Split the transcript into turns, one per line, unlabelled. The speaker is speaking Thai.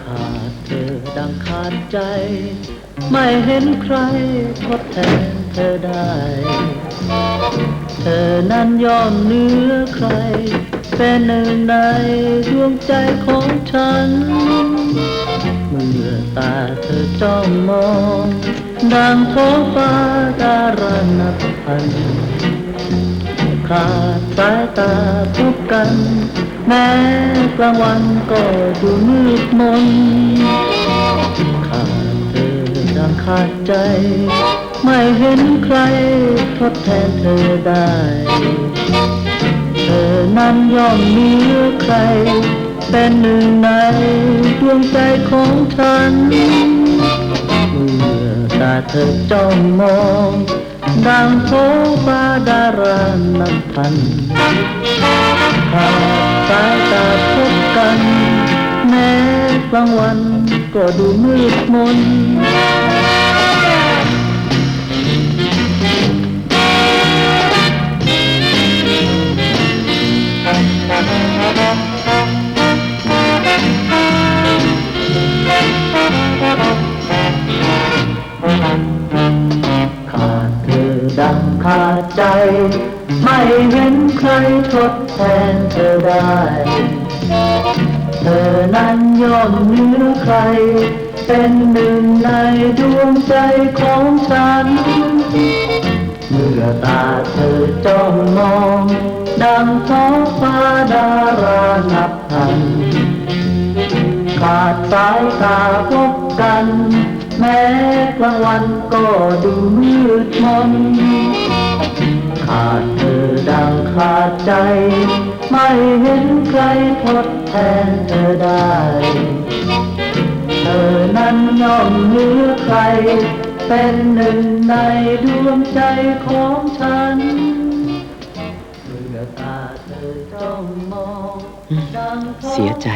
ขาดเธอดังขาดใจ ไม่เห็นใครทดแทนเธอได้ เธอนั้นยอมเหนื้อใคร เป็นหนึ่งในดวงใจของฉัน เมื่อตาเธอจ้องมอง ดังท้องฟ้าดารานับพันขาดสายตาพบกัน แม้กลางวันก็ดูมืดมนขาดเธอดังขาดใจ ไม่เห็นใครทดแทนเธอได้ เธอนั้นย่อมมีใคร เป็นหนึ่งในดวงใจของฉัน เมื่อตาเธอจ้องมองดังโซฟาดารานับพัน กลางวันก็ดูมืดมน ขาดเธอดังขาดใจ ไม่เห็นใครทดแทนเธอได้ ธอนั้นย่อมเหนือใคร เป็นหนึ่งในดวงใจของฉัน เมื่อตาเธอจ้องมอง ดังท้องฟ้าดารานับพัน ขาดสายตาพบกัน แม้กลางวันก็ดูมืดมนขาดเธอดังขาดใจ เห็นใครทดแทนเธอได้ เธอนั้นย่อมเหนือใคร เป็นหนึ่งในดวงใจของฉันเมื่อตาเธอจ้องมองดัง
เสียใจ